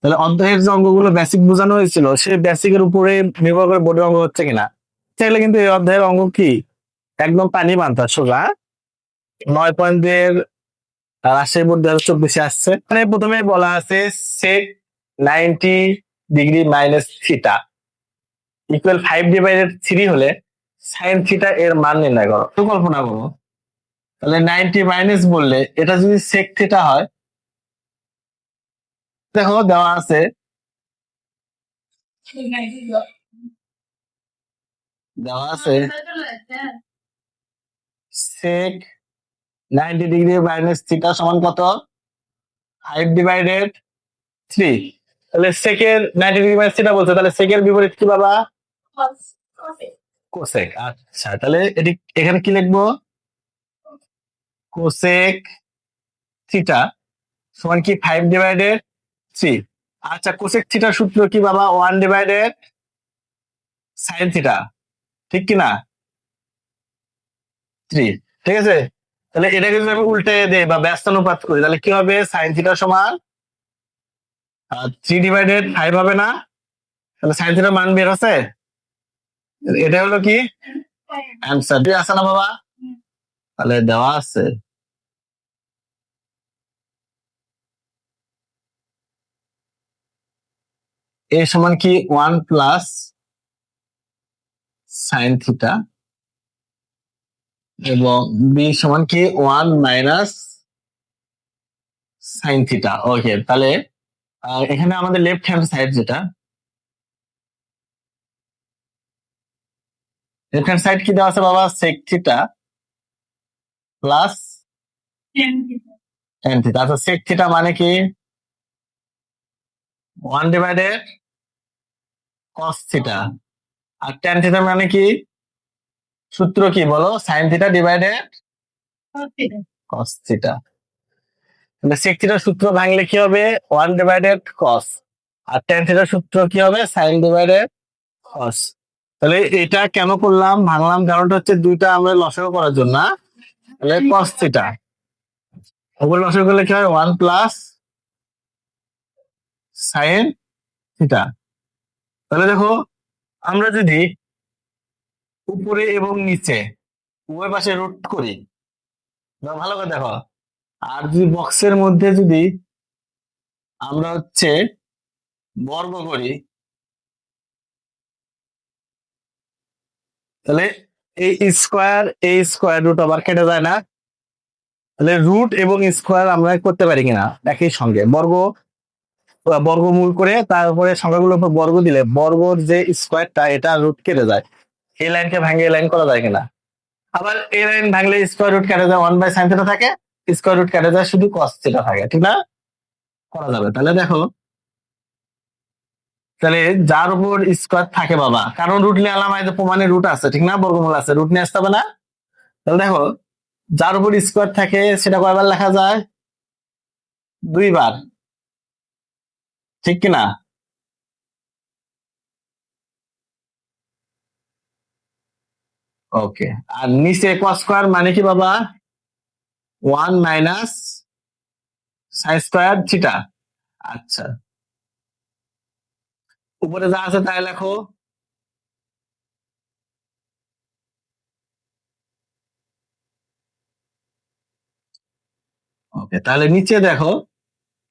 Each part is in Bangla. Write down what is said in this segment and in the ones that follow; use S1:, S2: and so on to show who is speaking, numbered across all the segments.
S1: তাহলে অধ্যায়ের যে অঙ্গগুলো বেসিক বোঝানো হয়েছিল সেই বেসিকের উপরে নির্ভর করে বোর্ডের অঙ্গ হচ্ছে কিনা। চাইলে কিন্তু এই অধ্যায়ের অঙ্গ কি? একদম পানি বানতা, সোজা। নয় পয়েন্ট দুয়ের রাজশাহী বোর্ড দু হাজার চব্বিশে আসছে। মানে প্রথমে বলা আছে sec ninety degree minus theta equal five divided three হলে সাইন থিটা এর মান নির্ণয় করো। তো কল্পনা করো। তাহলে নাইনটি মাইনাস বললে এটা যদি সেক থিটা হয় দেখো দেওয়া আছে। দেওয়া আছে। Sec ninety degree minus theta সমান কত? ডিভাইডেড থ্রি তাহলে সেকের নাইনটি ডিগ্রি মাইনাস থিটা বলছে, তাহলে সেকের বিপরীত কি বাবা কোসেক আচ্ছা তাহলে এটি এখানে কি লিখব? কোসেক থিটা সমান কি ফাইভ ডিভাইডেড থ্রি আচ্ছা কোসেক থিটার সূত্র কি বাবা? ওয়ান ডিভাইডেড সাইন থিটা ঠিক কি না থ্রি ঠিক আছে? তাহলে এটাকে যদি আমি উল্টে দেই বা ব্যস্ত অনুপাত করি তাহলে কি হবে? সাইন থিটা সমান থ্রি ডিভাইডেড ফাইভ হবে না। তাহলে সাইন থিটার মান বের আছে এটা হলো কি? অ্যান্সার আছে না বাবা? তাহলে দেওয়া আছে। এ সমান কি? One plus sine theta. এবং বি সমান কি? One minus sine theta. Okay তাহলে এখানে আমাদের লেফট হ্যান্ড সাইড যেটা লেফট হ্যান্ড সাইড কি দেওয়া আছে বাবা? Sec theta plus tan theta আচ্ছা সেক থিটা মানে কি? ওয়ান ডিভাইডেড কস থিটা আর টেন থিটা মানে কি? সূত্র কি বলো? Sine theta divided cos theta তাহলে সেক থিটার সূত্র ভাঙলে কি হবে? ওয়ান ডিভাইডেড কস আর টেন থিটার সূত্র কি হবে? সাইন ডিভাইডেড কস তাহলে এটা কেন করলাম? ভাঙলাম কারণটা হচ্ছে দুইটা আমরা লসাগু করার জন্য না? তাহলে কস থিটা ওপরে লসাগু করলে কি হয়? ওয়ান প্লাস সাইন থিটা তাহলে দেখো, আমরা যদি উপরে এবং নিচে উভয় পাশে রুট করি ভালো করে দেখো। আর যদি বক্সের মধ্যে যদি আমরা হচ্ছে বর্গ করি, তাহলে এই স্কোয়ার এই স্কোয়ার রুট আবার কেটে যায় না। তাহলে রুট এবং স্কোয়ার আমরা করতে পারি কিনা? একই সঙ্গে। বর্গ বর্গমূল করে তারপরে সংখ্যাগুলোর উপর বর্গ দিলে বর্গর যে স্কোয়ারটা, এটা রুট কেটে যায়। এই লাইনকে ভাঙে এই লাইন করা যায় কিনা? আবার এই লাইন ভাঙলে স্কোয়ার রুট কেটে যায় ওয়ান বাই সাইন থিটা থাকে স্কোয়ার রুট কেটে যায়, শুধু কস থিটা থাকে, ঠিক না? করা যাবে। তাহলে দেখো, তাহলে যার উপর স্কোয়ার থাকে বাবা, কারণ রুট নিয়ে আলাম, এই প্রমাণে রুট আছে, ঠিক না? বর্গমূল আছে রুট নিয়ে আসতে হবে না? তাহলে দেখো, যার উপর স্কোয়ার থাকে, সেটা কয়বার লেখা যায়? দুইবার। ঠিক কিনা ওকে আর নিচে কস স্কোয়ার মানে কি বাবা? One minus sine square theta. আচ্ছা। উপরে যা আছে তাই লেখো। ওকে তাহলে নিচে দেখো।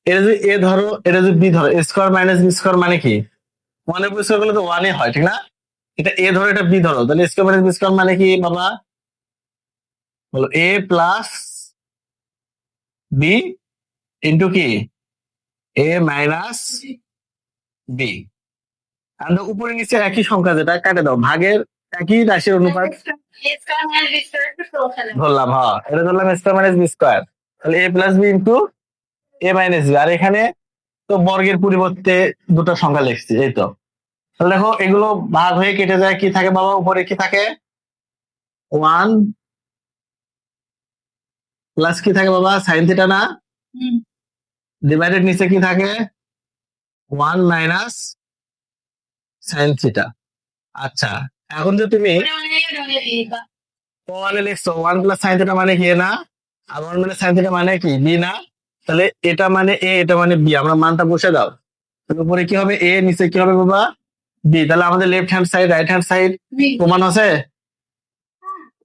S1: এটা যদি এ ধরো, এটা যদি বি ধরো স্কোয়ার মাইনাস বি স্কোয়ার মানে কি? ওয়ানের বি স্কোয়ার তো ওয়ানই হয়, ঠিক না? এটা এ ধরো, এটা বি ধরো, তাহলে স্কোয়ার মাইনাস বি স্কোয়ার মানে কি বাবা? বলো, এ প্লাস বি ইন্টু কি? এ মাইনাস বি উপরে নিচে একই সংখ্যা যেটা, কাটে দাও, ভাগের একই রাশির অনুপাত। ধরলাম হ্যাঁ এটা ধরলাম স্কোয়ার মাইনাস বি স্কোয়ার তাহলে A plus B into A minus B আর এখানে তো বর্গের পরিবর্তে দুটো সংখ্যা লিখছি এই তো। তাহলে দেখো এগুলো ভাগ হয়ে কেটে যায় কি থাকে বাবা? উপরে কি থাকে? ওয়ান প্লাস কি থাকে বাবা? সাইন থিটা না? ডিভাইডেড নিচে কি থাকে? ওয়ান মাইনাস সাইন থিটা আচ্ছা এখন যে তুমি ওয়ানে লিখছো ওয়ান প্লাস সাইন থিটা মানে কি এ না? আর ওয়ান সাইন থিটা মানে কি বি না? তাহলে এটা মানে এ এটা মানে বি আমরা মানটা বসে দাও। উপরে কি হবে? এ নিচে কি হবে বাবা? বি তাহলে আমাদের left hand side right hand side প্রমাণ আছে?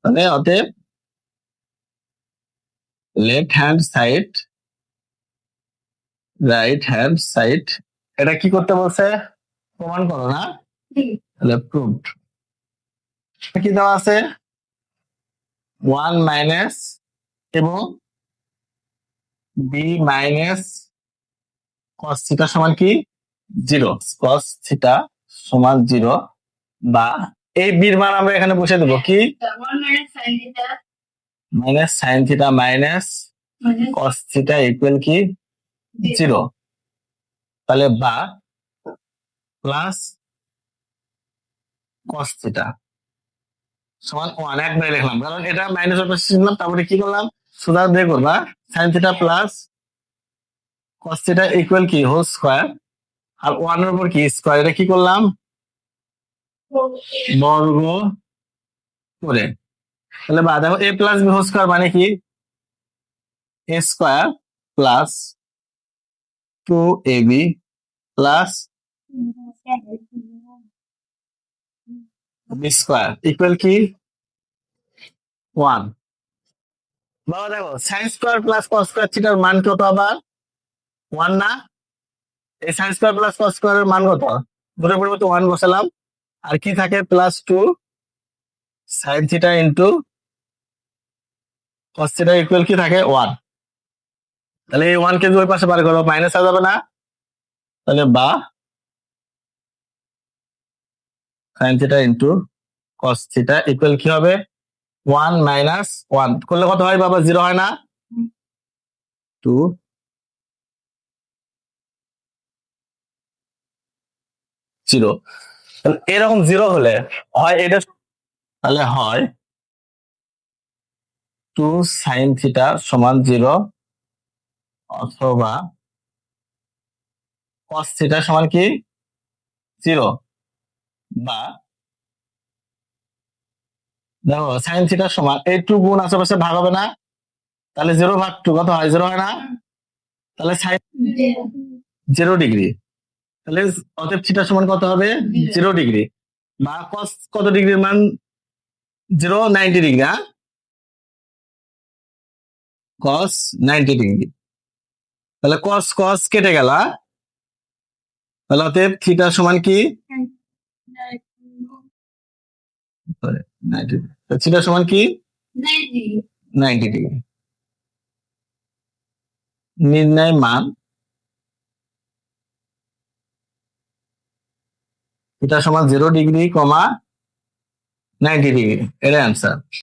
S1: তাহলে অতএব left hand side right hand side এটা কি করতে বলছে? প্রমাণ করো না। তাহলে প্রুভড কি দেওয়া আছে? ওয়ান মাইনাস এবং বি মাইনাস কস থিটা সমান কি? জিরো কস থিটা সমান জিরো বা এই বির মান আমরা এখানে বসে দেবো কি? Minus sine theta minus cos theta equal কি? জিরো তাহলে বা প্লাস কস থিটা সমান ওয়ান একবারে লিখলাম। কারণ এটা মাইনাস পাশে তারপরে কি করলাম? সুদা বের করবা sine theta plus cos theta equal কি? হোল স্কোয়ার আর ওয়ানের উপর কি? স্কোয়ার এটা কি করলাম? বর্গ করে। তাহলে বা দেখো A plus B whole square মানে কি? A square plus two A B plus B square equal কি? ওয়ান বাবা দেখো sine square plus cos square থিটার মান কত আবার? ওয়ান না? এই সাইন স্কোয়ার প্লাস কস স্কোয়ারের মান কত? দুটোর পরিবর্তে ওয়ান বসালাম। আর কি থাকে? Plus two sine theta into cos theta equal কি থাকে? ওয়ান তাহলে এই ওয়ান কে দুই পাশে বার করো মাইনাস যাবে না। তাহলে বা sine theta into cos theta equal কি হবে? One minus one. করলে কত হয় বাবা? জিরো হয় না? টু। জিরো। এরকম জিরো হলে হয় এটা তাহলে হয় টু সাইন থিটা সমান জিরো অথবা কস থিটা সমান কি? জিরো। বা দেখো সাইন থিটা সমান এই টু গুণ আশেপাশে ভাগ হবে না। তাহলে জিরো ভাগ টু কত হয়? জিরো হয় না? তাহলে সাইন জিরো ডিগ্রি তাহলে অতএব থিটা সমান কত হবে? জিরো ডিগ্রি বা কস কত ডিগ্রির মান? জিরো নাইনটি ডিগ্রি হ্যাঁ? কস নাইনটি ডিগ্রি তাহলে কস কস কেটে গেল হ্যাঁ? তাহলে অতএব থিটা সমান কি? নাইনটি থিটা সমান কি? নাইনটি ডিগ্রি নির্ণয় মান। এটা সমান zero degree comma ninety degree এটা অ্যান্সার